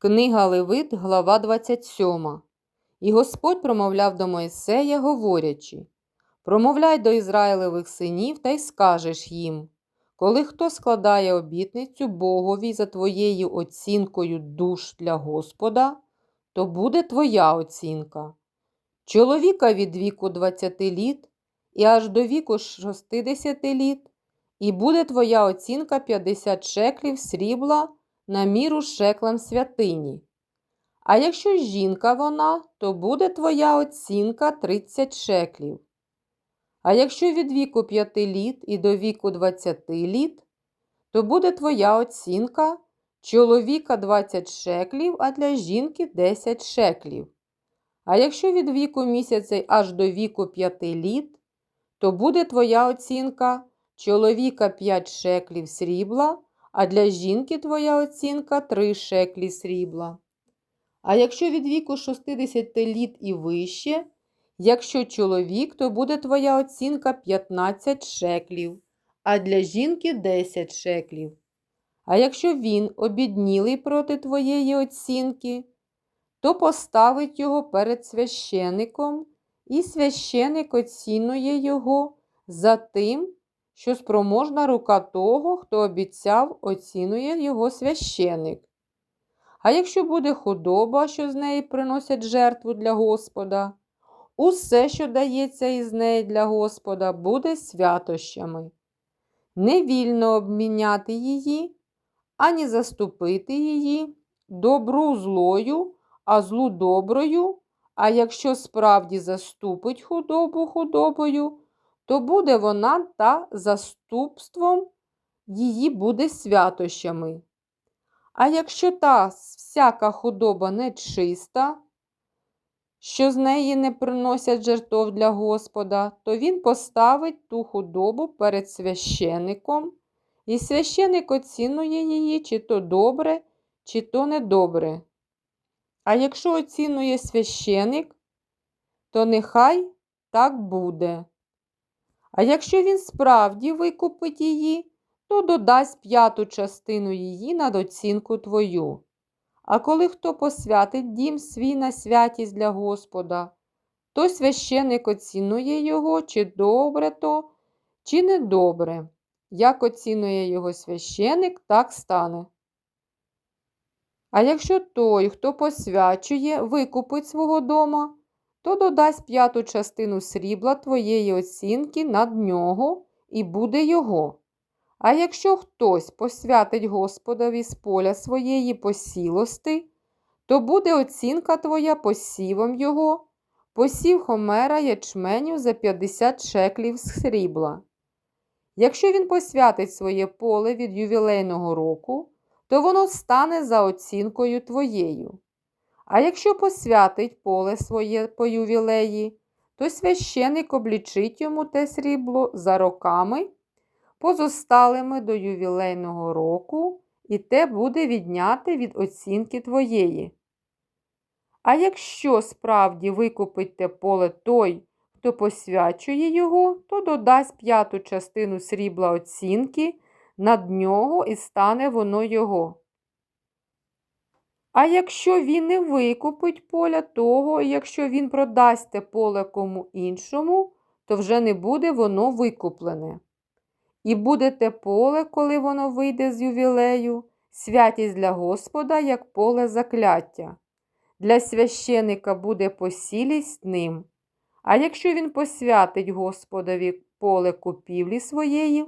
Книга Левит, глава 27. І Господь промовляв до Моїсея, говорячи: Промовляй до Ізраїлевих синів та й скажеш їм, коли хто складає обітницю Богові за твоєю оцінкою душ для Господа, то буде твоя оцінка. Чоловіка від віку 20 літ і аж до віку 60 літ, і буде твоя оцінка 50 шеклів срібла на міру шеклам святині. А якщо жінка вона, то буде твоя оцінка 30 шеклів. А якщо від віку 5 літ і до віку 20 літ, то буде твоя оцінка чоловіка 20 шеклів, а для жінки 10 шеклів. А якщо від віку місяця аж до віку 5 літ, то буде твоя оцінка чоловіка 5 шеклів срібла, а для жінки твоя оцінка 3 шеклі срібла. А якщо від віку 60 літ і вище, якщо чоловік, то буде твоя оцінка 15 шеклів, а для жінки 10 шеклів. А якщо він обіднілий проти твоєї оцінки, то поставить його перед священиком, і священик оцінує його за тим, що спроможна рука того, хто обіцяв, оцінує його священик. А якщо буде худоба, що з неї приносять жертву для Господа, усе, що дається із неї для Господа, буде святощами. Не вільно обміняти її, ані заступити її, добру злою, а злу доброю, а якщо справді заступить худобу худобою, то буде вона та заступством її буде святощами. А якщо та всяка худоба нечиста, що з неї не приносять жертов для Господа, то він поставить ту худобу перед священником, і священик оцінує її, чи то добре, чи то недобре. А якщо оцінує священик, то нехай так буде. А якщо він справді викупить її, то додасть п'яту частину її над оцінку твою. А коли хто посвятить дім свій на святість для Господа, то священик оцінує його, чи добре то, чи недобре. Як оцінує його священик, так стане. А якщо той, хто посвячує, викупить свого дома, то додасть п'яту частину срібла твоєї оцінки над нього і буде його. А якщо хтось посвятить Господові з поля своєї посілости, то буде оцінка твоя посівом його, посів хомера ячменю за 50 шеклів срібла. Якщо він посвятить своє поле від ювілейного року, то воно стане за оцінкою твоєю. А якщо посвятить поле своє по ювілеї, то священик облічить йому те срібло за роками, позосталими до ювілейного року, і те буде відняте від оцінки твоєї. А якщо справді викупить те поле той, хто посвячує його, то додасть п'яту частину срібла оцінки над нього і стане воно його. А якщо він не викупить поля того, якщо він продасть те поле кому іншому, то вже не буде воно викуплене. І буде те поле, коли воно вийде з ювілею, святість для Господа, як поле закляття. Для священика буде посілість ним. А якщо він посвятить Господові поле купівлі своєї,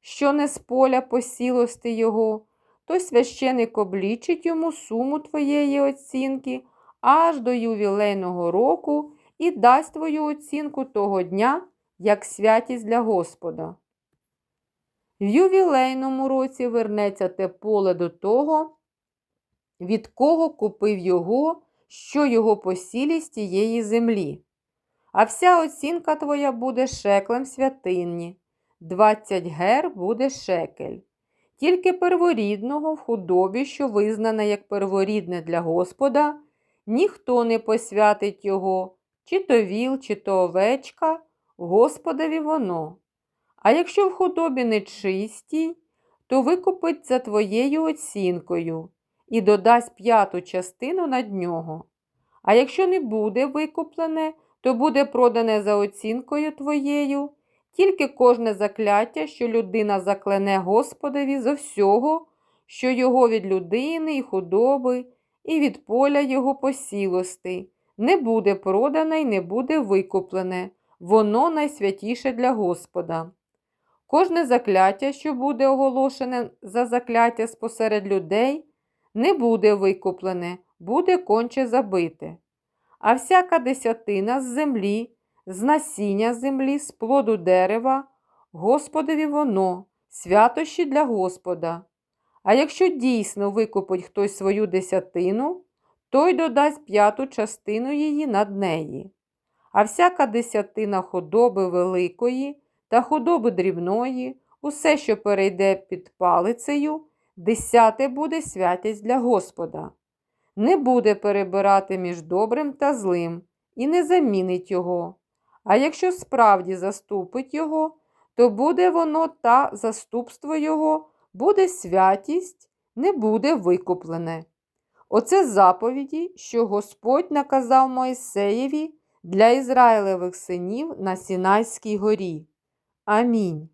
що не з поля посілости його, то священик облічить йому суму твоєї оцінки аж до ювілейного року і дасть твою оцінку того дня, як святість для Господа. В ювілейному році вернеться те поле до того, від кого купив його, що його посілість тієї землі. А вся оцінка твоя буде шеклем святині, 20 гер буде шекель. Тільки перворідного в худобі, що визнана як перворідне для Господа, ніхто не посвятить його, чи то віл, чи то овечка, Господові воно. А якщо в худобі нечистій, то викупить за твоєю оцінкою, і додасть п'яту частину над нього. А якщо не буде викуплене, то буде продане за оцінкою твоєю, тільки кожне закляття, що людина заклене Господові за всього, що його від людини і худоби, і від поля його посілости, не буде продане й не буде викуплене, воно найсвятіше для Господа. Кожне закляття, що буде оголошене за закляття спосеред людей, не буде викуплене, буде конче забите. А всяка десятина з землі, з насіння землі, з плоду дерева, Господові воно, святощі для Господа. А якщо дійсно викупить хтось свою десятину, той додасть п'яту частину її над неї. А всяка десятина худоби великої та худоби дрібної, усе, що перейде під палицею, десяте буде святість для Господа. Не буде перебирати між добрим та злим і не замінить його. А якщо справді заступить його, то буде воно та заступство його, буде святість, не буде викуплене. Оце заповіді, що Господь наказав Моїсеєві для Ізраїлевих синів на Сінайській горі. Амінь.